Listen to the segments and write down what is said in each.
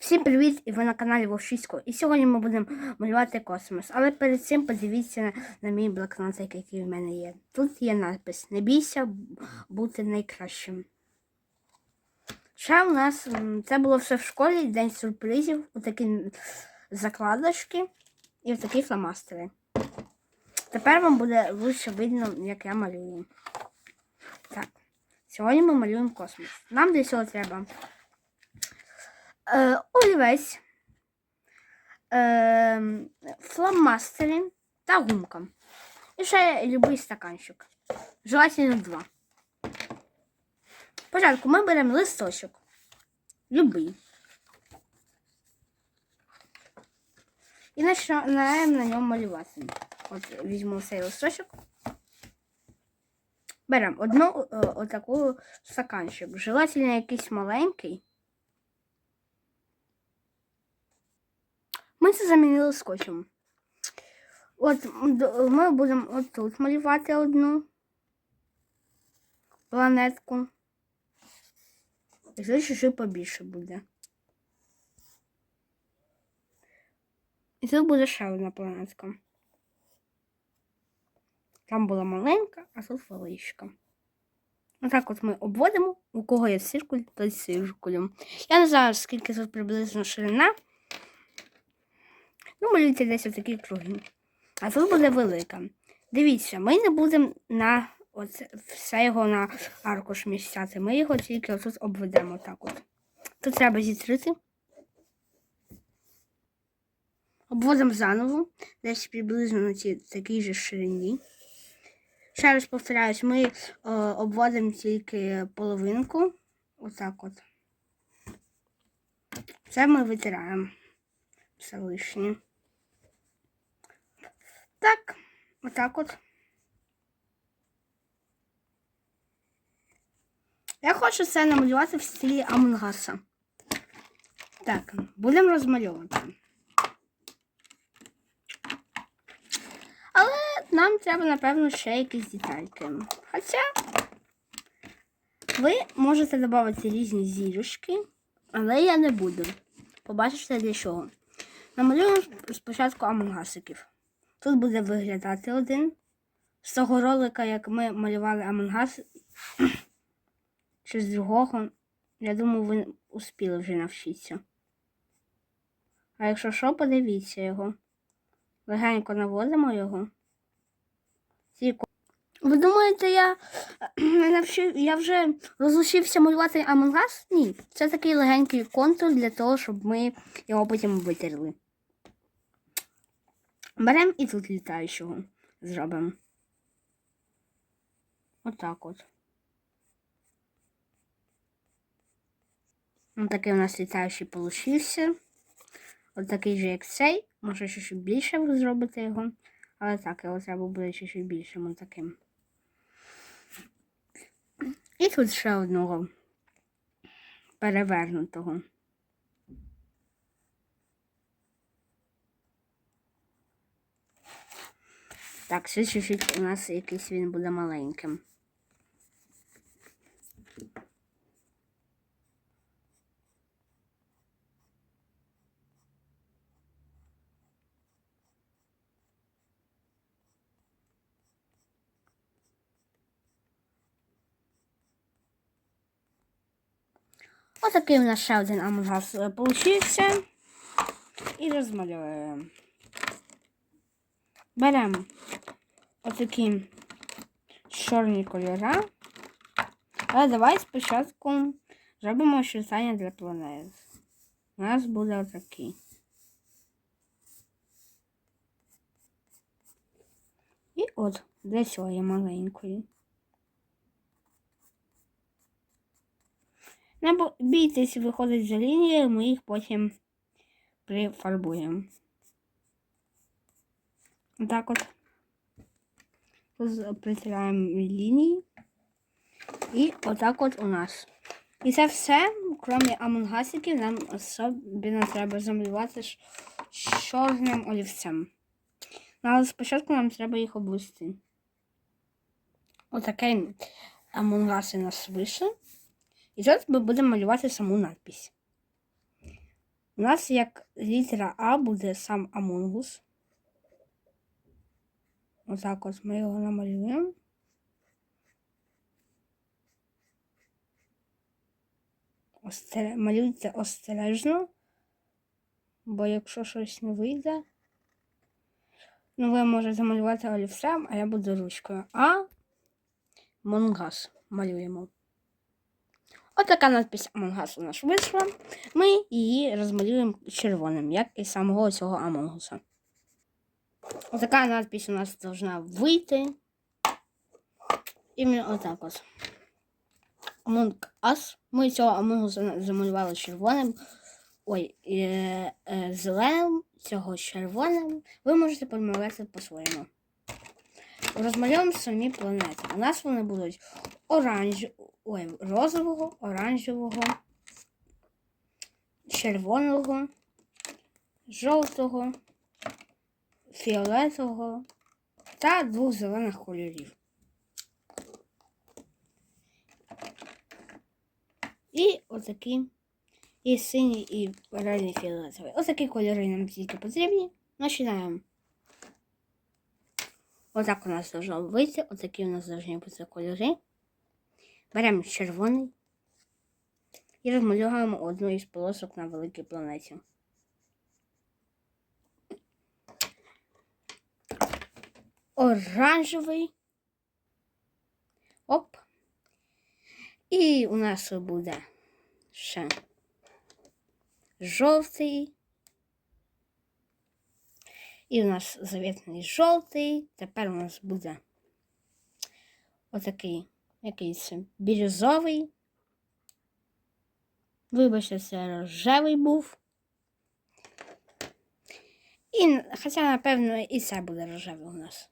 Всім привіт! І ви на каналі Вовшисько. І сьогодні ми будемо малювати космос. Але перед цим подивіться на, на мій блокнотик, який в мене є. Тут є надпис Не бійся бути найкращим. Ще у нас це було все в школі, день сюрпризів, отакі закладочки і отакі фломастери. Тепер вам буде лучше видно, як я малюю. Так, сьогодні ми малюємо космос. Нам для цього треба е, олівець, е, фломастери та гумка. І ще любий стаканчик. Желательно два. Спочатку ми беремо листочок. Любий. І починаємо на ньому малювати. От візьму цей листочок. Беремо одну е, отаку стаканчик. Желательно якийсь маленький. Ми це замінили скотчем. От ми будемо отут малювати одну планетку. І ще побільше буде. І тут буде ще одна планетка. Там була маленька, а тут величка. Отак от ми обводимо, у кого є циркуль, той циркулем. Я не знаю, скільки тут приблизно ширина. Ну, малюйте десь отакі круги. А тут буде велика. Дивіться, ми не будемо на оце, все його на аркуш місцяти. Ми його тільки отут обведемо так от. Тут треба зітрити. Обводимо заново, десь приблизно на цій такій же ширині. Ще раз повторяюсь, ми е, обводимо тільки половинку. Отак от. Це ми витираємо. Все лишнє. Так, отак от. Я хочу це намалювати в стилі Амонгаса. Так, будемо розмальовувати. Але нам треба, напевно, ще якісь детальки. Хоча ви можете додати різні зірочки, але я не буду. Побачите для чого. Намалюємо спочатку амонгасиків. Тут буде виглядати один. З того ролика, як ми малювали амонгас, чи з другого, я думаю, ви успіли вже навчитися. А якщо що, подивіться його. Легенько наводимо його. Ви думаєте, я навчив, я вже розучився малювати амонгас? Ні. Це такий легенький контур для того, щоб ми його потім витерли. Беремо і тут літаючого зробимо. Отак от. Ось такий у нас літаючий получився. Такий же, як цей. Може, ще більше ви зробите його. Але так, його треба буде ще більшим таким. І тут ще одного перевернутого. Так, ще чуть-чуть у нас якийсь він буде маленьким. Отакий у нас ще один амонгас е, получився. І розмальовуємо. Беремо отакі чорні кольори. Але давай спочатку зробимо очертання для планет. У нас буде отакий. І от для цього є маленької. Не бійтесь виходить за лінією, ми їх потім прифарбуємо. Так от. Притираємо лінії. І отак от у нас. І це все, крім амонгасиків, нам особливо треба замалювати ш- чорним олівцем. Ну, Але спочатку нам треба їх обвести. Отакий амонгас у нас вийшов. І зараз ми будемо малювати саму надпись. У нас як літера А буде сам Амонгус. Отак ось ми його намалюємо. Остере... Малюйте остережно, бо якщо щось не вийде, ну ви можете малювати олівцем, а я буду ручкою. А Монгас малюємо. Отака надпись Амонгас у нас вийшла. Ми її розмалюємо червоним, як і самого цього Амонгуса. Отака надпись у нас должна вийти. Іменно отак ось. Among Us. Ми цього Among замалювали червоним. Ой, е, е, зеленим, цього червоним. Ви можете помалювати по-своєму. Розмальовуємо самі планети. У нас вони будуть оранж... Ой, розового, оранжевого, червоного, жовтого, фіолетового та двох зелених кольорів. І отакі. І синій, і реальний фіолетовий. Отакі кольори нам тільки потрібні. Починаємо. Отак у нас должно вийти. Отакі у нас должні бути кольори. Беремо червоний і розмальовуємо одну із полосок на великій планеті. Оранжевий. Оп. І у нас буде ще жовтий. І у нас завітний жовтий. Тепер у нас буде отакий якийсь бірюзовий. Вибачте, це рожевий був. І, хоча, напевно, і це буде рожевий у нас.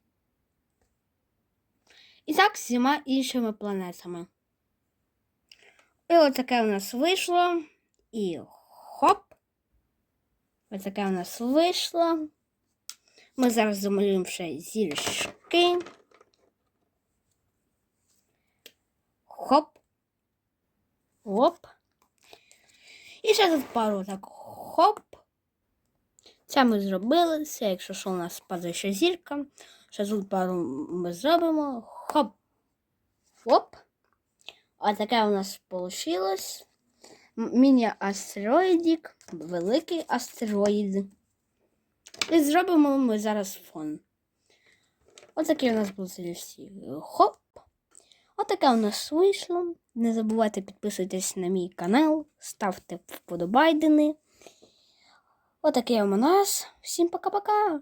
І так з всіма іншими планетами. І от таке у нас вийшло. І хоп. Ось таке у нас вийшло. Ми зараз замалюємо ще зірочки. Хоп. Оп. І ще тут пару так хоп. Це ми зробили. Це, якщо що у нас падає ще зірка. Ще тут пару ми зробимо. Хоп. Оп. А таке у нас вийшло. Міні-астероїдік, великий астероїд. І зробимо ми зараз фон. Отакий у нас були всі. Хоп. Отаке у нас вийшло. Не забувайте підписуватись на мій канал, ставте вподобайдени. Отакий у нас. Всім пока-пока!